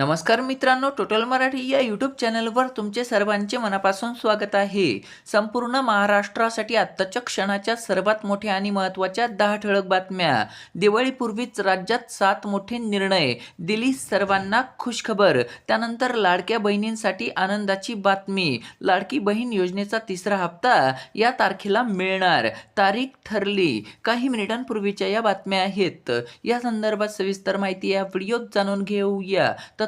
नमस्कार मित्रांनो टोटल मराठी या यूट्यूब चॅनलवर तुमचे सर्वांचे मनापासून स्वागत आहे. संपूर्ण महाराष्ट्रासाठी आत्ताच्या क्षणाच्या सर्वात मोठ्या आणि महत्त्वाच्या दहा ठळक बातम्या. दिवाळीपूर्वीच राज्यात सात मोठे निर्णय. दिली सर्वांना खुशखबर. त्यानंतर लाडक्या बहिणींसाठी आनंदाची बातमी. लाडकी बहीण योजनेचा तिसरा हप्ता या तारखेला मिळणार. तारीख ठरली. काही मिनिटांपूर्वीच्या या बातम्या आहेत. या संदर्भात सविस्तर माहिती या व्हिडिओत जाणून घेऊया.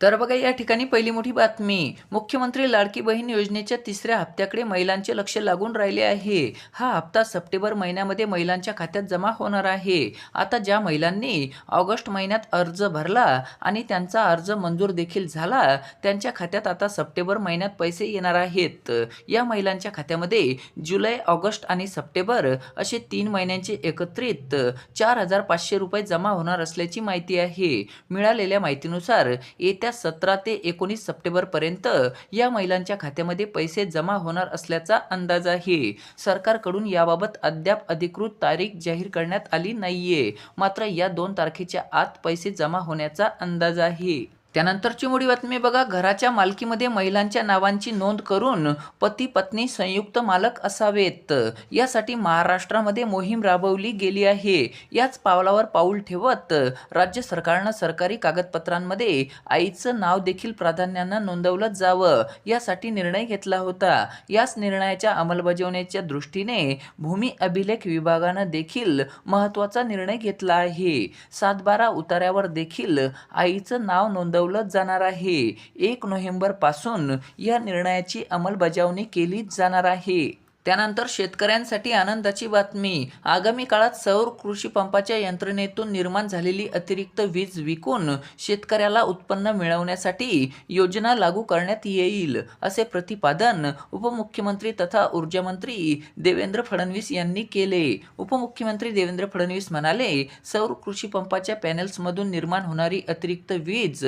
तर बघा या ठिकाणी पहिली मोठी बातमी. मुख्यमंत्री लाडकी बहीण योजनेच्या तिसऱ्या हप्त्याकडे महिलांचे लक्ष लागून राहिले आहे. हा हप्ता सप्टेंबर महिन्यामध्ये महिलांच्या खात्यात जमा होणार आहे. आता ज्या महिलांनी ऑगस्ट महिन्यात अर्ज भरला आणि त्यांचा अर्ज मंजूर देखील झाला त्यांच्या खात्यात आता सप्टेंबर महिन्यात पैसे येणार आहेत. या महिलांच्या खात्यामध्ये जुलै ऑगस्ट आणि सप्टेंबर असे तीन महिन्यांचे एकत्रित चार हजार पाचशे रुपये जमा होणार असल्याची माहिती आहे. मिळालेल्या माहितीनुसार येत्या सतरा ते एकोणीस सप्टेंबरपर्यंत या महिलांच्या खात्यामध्ये पैसे जमा होणार असल्याचा अंदाज आहे सरकारकडून याबाबत अद्याप अधिकृत तारीख जाहीर करण्यात आली नाहीये. मात्र या दोन तारखेच्या आत पैसे जमा होण्याचा अंदाज आहे त्यानंतरची मोठी बातमी बघा. घराच्या मालकीमध्ये महिलांच्या नावांची नोंद करून पती पत्नी संयुक्त मालक असावेत. यासाठी महाराष्ट्रामध्ये मोहीम राबवली गेली आहे. याच पावलावर पाऊल ठेवत राज्य सरकारनं सरकारी कागदपत्रांमध्ये आईचं नाव देखील प्राधान्यानं नोंदवलं जावं. यासाठी निर्णय घेतला होता. याच निर्णयाच्या अंमलबजावणीच्या दृष्टीने भूमी अभिलेख विभागानं देखील महत्त्वाचा निर्णय घेतला आहे. सातबारा उतार्यावर देखील आईचं नाव नोंदवलं जाणार आहे. एक नोव्हेंबरपासून या निर्णयाची अंमलबजावणी केली जाणार आहे. त्यानंतर शेतकऱ्यांसाठी आनंदाची बातमी. आगामी काळात सौर कृषी पंपाच्या यंत्रणेतून निर्माण झालेली अतिरिक्त वीज विकून शेतकऱ्याला उत्पन्न मिळवण्यासाठी योजना लागू करण्यात येईल असे प्रतिपादन उपमुख्यमंत्री तथा ऊर्जामंत्री देवेंद्र फडणवीस यांनी केले. उपमुख्यमंत्री देवेंद्र फडणवीस म्हणाले सौर कृषी पंपाच्या पॅनेल्समधून निर्माण होणारी अतिरिक्त वीज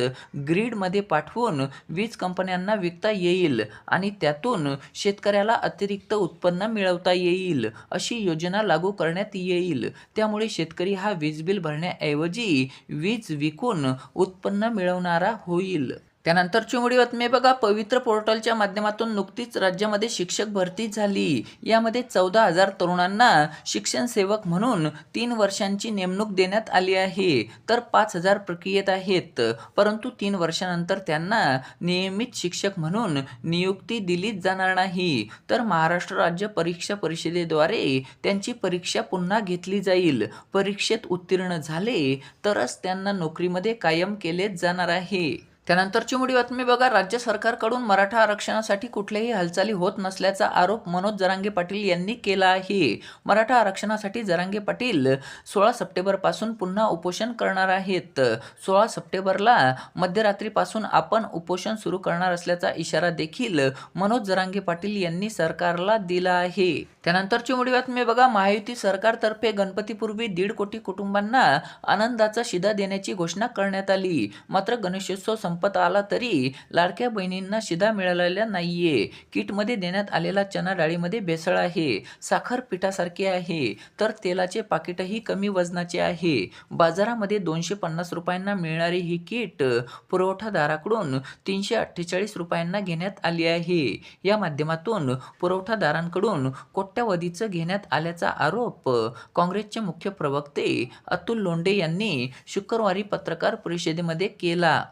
ग्रीडमध्ये पाठवून वीज कंपन्यांना विकता येईल आणि त्यातून शेतकऱ्याला अतिरिक्त उत्पन्न उत्पन्न मिळवता येईल अशी योजना लागू करण्यात येईल. त्यामुळे शेतकरी हा वीज बिल भरण्याऐवजी वीज विकून उत्पन्न मिळवणारा होईल. त्यानंतरची मोठी बातमी बघा पवित्र पोर्टलच्या माध्यमातून नुकतीच राज्यामध्ये शिक्षक भरती झाली. यामध्ये चौदा हजार तरुणांना शिक्षण सेवक म्हणून तीन वर्षांची नेमणूक देण्यात आली आहे. तर पाच हजार प्रक्रियेत आहेत. परंतु तीन वर्षानंतर त्यांना नियमित शिक्षक म्हणून नियुक्ती दिलीच जाणार नाही. तर महाराष्ट्र राज्य परीक्षा परिषदेद्वारे त्यांची परीक्षा पुन्हा घेतली जाईल. परीक्षेत उत्तीर्ण झाले तरच त्यांना नोकरीमध्ये कायम केले जाणार आहे. त्यानंतरची मोठी बातमी बघा. राज्य सरकारकडून मराठा आरक्षणासाठी कुठल्याही हालचाली होत नसल्याचा आरोप मनोज जरांगे पाटील यांनी केला आहे मराठा आरक्षणासाठी जरांगे पाटील सोळा सप्टेंबरपासून पुन्हा उपोषण करणार आहेत. सोळा सप्टेंबरला मध्यरात्रीपासून आपण उपोषण सुरू करणार असल्याचा इशारा देखील मनोज जरांगे पाटील यांनी सरकारला दिला आहे. त्यानंतरची मोठी बातमी बघा. महायुती सरकारतर्फे गणपतीपूर्वी दीड कोटी कुटुंबांना आनंदाचा शिदा देण्याची घोषणा करण्यात आली. मात्र गणेशोत्सव संप संपत आला तरी लाडक्या बहिणींना शिधा मिळालेला नाहीये. किटमध्ये देण्यात आलेला चना डाळीमध्ये भेसळ आहे. साखर पिठासारखी आहे. तर तेलाचे पाकिटही कमी वजनाचे आहे. बाजारामध्ये दोनशे पन्नास रुपयांना मिळणारी ही किट पुरवठादाराकडून तीनशे अठ्ठेचाळीस रुपयांना घेण्यात आली आहे. या माध्यमातून पुरवठादारांकडून कोट्यावधीचं घेण्यात आल्याचा आरोप काँग्रेसचे मुख्य प्रवक्ते अतुल लोंढे यांनी शुक्रवारी पत्रकार परिषदेमध्ये केला.